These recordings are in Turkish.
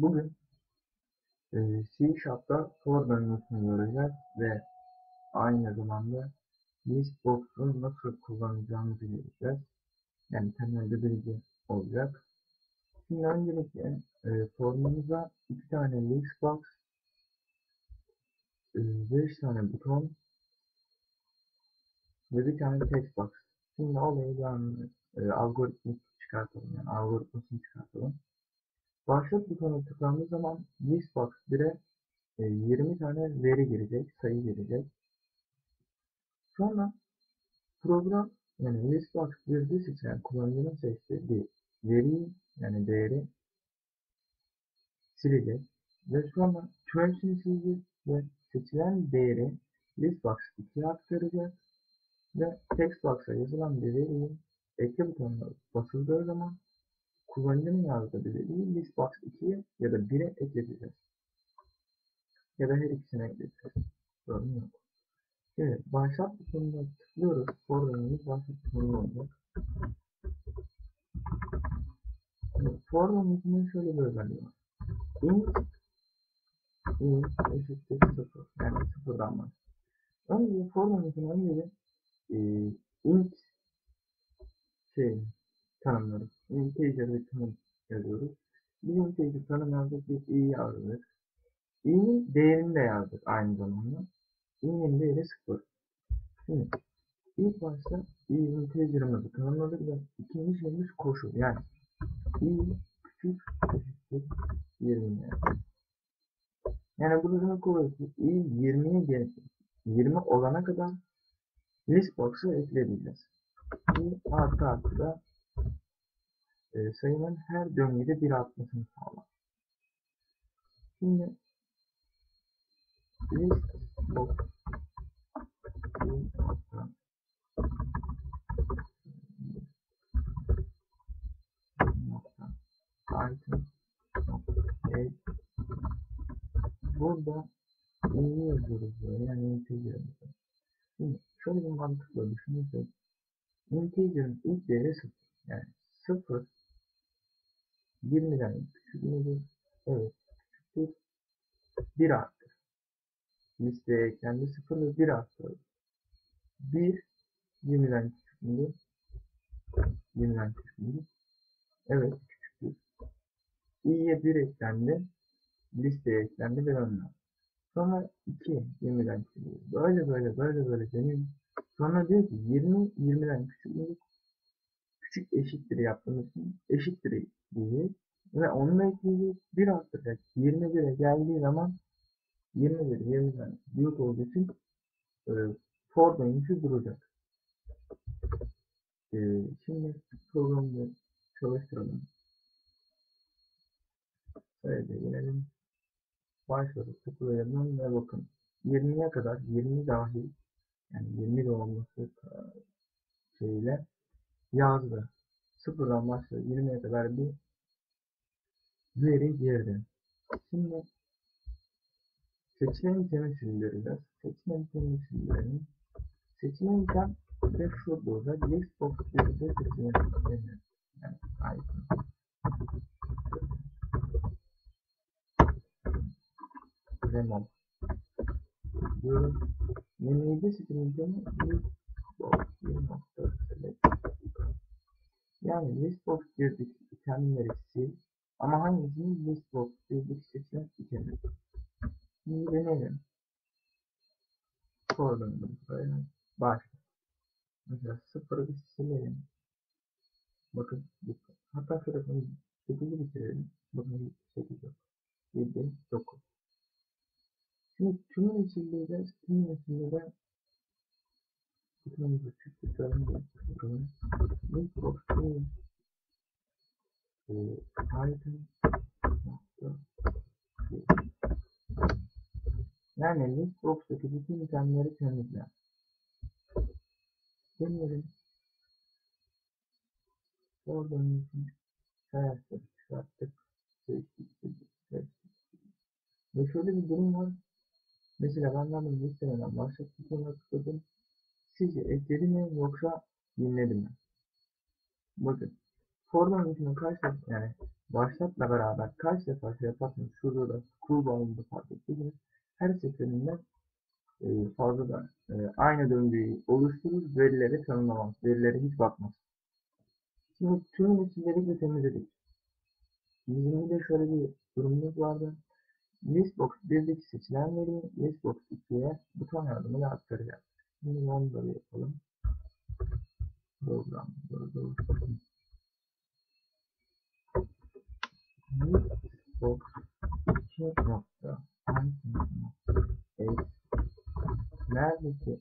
Bugün e, C Sharp'ta for bölümünü göreceğiz ve aynı zamanda listbox'u nasıl kullanacağımızı göreceğiz. Yani temelde bilgi olacak. Şimdi öncelikle e, formumuza iki tane listbox, e, beş tane buton ve bir tane textbox. Şimdi olayı ben e, algoritmik çıkartalım yani algoritmasını çıkartalım. Başlat butonuna tıklandığı zaman listbox 1'e e, 20 tane veri girecek, sayı girecek. Sonra program yani listbox 1'de seçilen kullanıcının seçtiği bir veriyi yani değeri silecek ve sonra tümsünü silecek ve seçilen değeri listbox 2'ye aktaracak ve textbox'a yazılan bir veriyi ekle butonuna basıldığı zaman kullanıcının yazdığı bir listbox 2'ye ya da 1'e ekleteceğiz. Ya da her ikisine ekleteceğiz. Sorun yok. Evet, başlat butonuna tıklıyoruz. Programımız başlat butonuna olacak. Programımızın şöyle bir özelliği var. int int eşittir 0. Yani sıfırdan başlıyor. Önce formumuzun önce e, int şey tanımlarız. Integer bir tanım yazıyoruz. Biz integer tanım yazdık, biz i yazdık. i'nin değerini de yazdık aynı zamanda. i'nin değeri 0. Şimdi ilk başta i integer'ımızı tanımladık ve ikinci şeyimiz koşul. Yani i küçük eşittir 20 yani. Yani bu demek oluyor ki i 20'ye gel 20 olana kadar listbox'ı ekleyeceğiz. i artı artı da e, sayının her döngüde bir artmasını sağlar. Şimdi listbox item burada iyi yazıyoruz böyle yani integer'ımızı. Şimdi şöyle bir mantıkla düşünürsek integer'ın ilk değeri 0. Yani 0 20'den küçük müdür? Evet küçüktür. 1 arttır. Listeye 0 ve 1 arttır. 1 20'den küçük müdür? 20'den küçük müdür? Evet küçüktür. i'ye 1 eklendi. Listeye eklendi ve önler. Sonra 2 20'den küçük müdür? Böyle böyle böyle böyle deniyor. Sonra diyor ki 20 20'den küçük müdür? Küçük eşittir yaptığımız için eşittir diyeceğiz. Ve onunla ekleyeceğiz. 1 arttıracak. 21'e geldiği zaman 21 20'den büyük olduğu için e, for döngüsü duracak. E, şimdi programı çalıştıralım. Şöyle inelim. Başladık tıklayalım ve bakın 20'ye kadar 20 dahil yani 20 de olması şeyle yazdı. Sıfırdan başladı 20'ye kadar bir veri girdi. Şimdi seçilen itemi sildireceğiz. Seçilen itemi sildirelim. Seçilen item de şurada olacak. Listbox diye de seçilen itemi. Yani item. Remove. Diyorum. Menüde seçilen itemi listbox Yani listbox girdik itemleri sil. Ama hangisini listbox girdik seçilen itemi. Şimdi deneyelim. Sorduğumuz buraya başla. Mesela sıfırı bir silelim. Bakın hatta şöyle yapalım. 8'i bitirelim. Bakın 8 yok. 7, 9. Şimdi tümün içinde de tümün içinde de çıktıklarını da kutumuz. Listbox tümün item yani listbox'taki bütün itemleri temizle. Deneyelim. Oradan sayarsak çıkarttık. Seçtik, seçtik, seçtik. Ve şöyle bir durum var. Mesela ben benim listemeden başlat butonuna tıkladım. Sizce ekledi mi yoksa dinledi mi? Bakın. Fordan içine kaç yani başlatla beraber kaç defa şey yaparsanız şurada da scroll bağımında fark ettiğiniz her seferinde e, fazladan e, aynı döngüyü oluşturur, verileri tanımlamaz, verilere hiç bakmaz. Şimdi tüm isimleri ve temizledik. Bizim de şöyle bir durumumuz vardı. Listbox 1'deki seçilen veriyi Listbox 2'ye buton yardımıyla aktaracağız. Şimdi onu da bir yapalım. Program. Dur, dur. Listbox 2 nokta item neredeki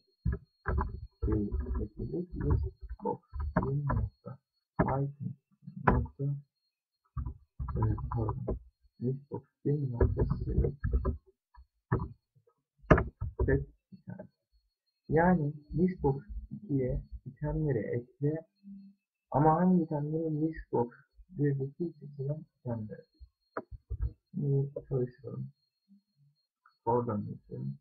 şeyi ekledik? Listbox 1 nokta item nokta evet, pardon. Listbox 1 nokta select set item. Yani Listbox 2'ye itemleri ekle ama hangi itemleri Listbox 1'deki seçilen itemleri. Şimdi çalıştıralım. Oradan geçelim.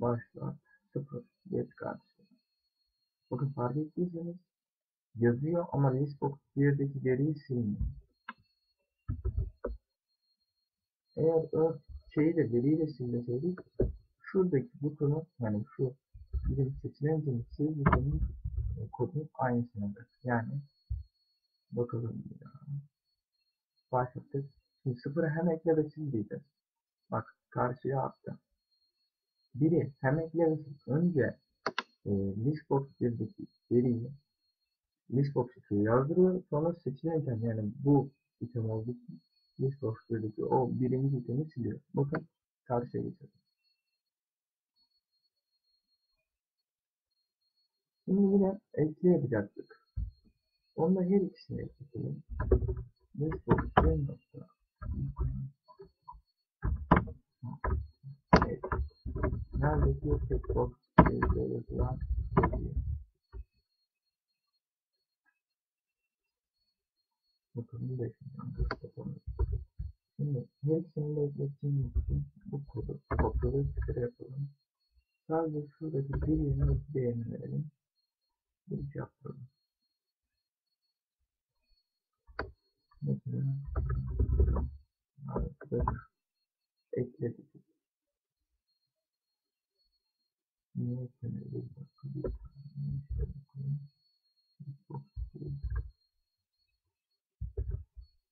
Başlat. 0. Get karşıya. Bakın fark ettiyseniz yazıyor ama Listbox 1'deki veriyi silmiyor. Eğer o şeyi de veriyle silmeseydik şuradaki butonu yani şu bizim seçilen sil butonun e, kodunu aynısını alır. Yani bakalım ya. Başlattık. Şimdi sıfırı hem ekle ve sil diyeceğiz. Bak karşıya attı. Biri hem ekle ve sil. Önce e, listbox 1'deki veriyi listbox 2'ye yazdırıyor. Sonra seçilen yani bu item olduğu için listbox 1'deki o birinci itemi siliyor. Bakın karşıya geçelim. Şimdi yine ekle yapacaktık. Onda her ikisini ekleyelim. Listbox 1 nokta Evet. Neredeki checkbox şeyde yazılan yazıyor. Bakalım da şimdi. Şimdi her ikisini de eklettiğimiz için bu kodu kopyalayıp çıkar yapalım. Sadece şuradaki bir yerine iki. Bir iş yaptıralım.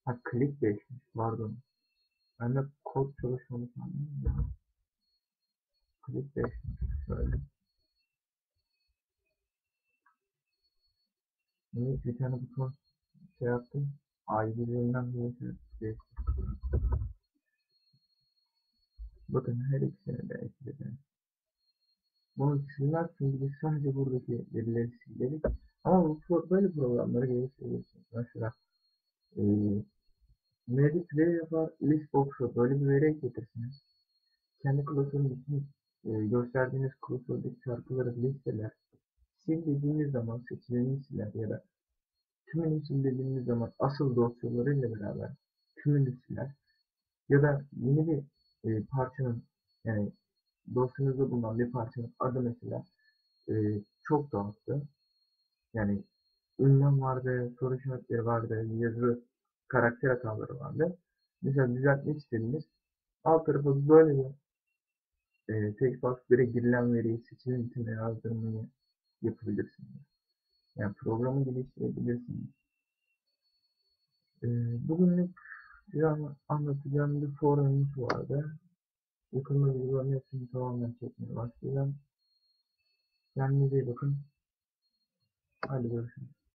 Ha klik değişmiş pardon. Ben de kod çalışmalı sandım. Klik değişmiş şöyle. Evet bir tane buton şey yaptım. ID'lerinden böyle şey değişmiş. Bakın her ikisini de ekledim. Bunu silmez çünkü biz sadece buradaki verileri sildik. Ama bu böyle programları geliştiriyorsunuz. Mesela e, Mevcut play yapar listbox'a böyle bir veri ekletirsiniz. Kendi klasörün bütün e, gösterdiğiniz klasördeki şarkıları listeler. Sil dediğiniz zaman seçileni siler ya da tümünü sil dediğiniz zaman asıl dosyalarıyla beraber tümünü siler. Ya da yeni bir e, parçanın yani dosyanızda bulunan bir parçanın adı mesela e, çok dağıttı. Yani ünlem vardı, soru işaretleri vardı, yazı karakter hataları vardı. Mesela düzeltmek istediğiniz alt tarafa böyle bir e, text box 1'e girilen veriyi seçilen içine yazdırmayı yapabilirsiniz. Yani programı geliştirebilirsiniz. E, bugünlük size anlatacağım bir forumumuz vardı. Yakında videoların hepsini tamamen çekmeye başlayacağım. Kendinize iyi bakın. Hadi görüşürüz.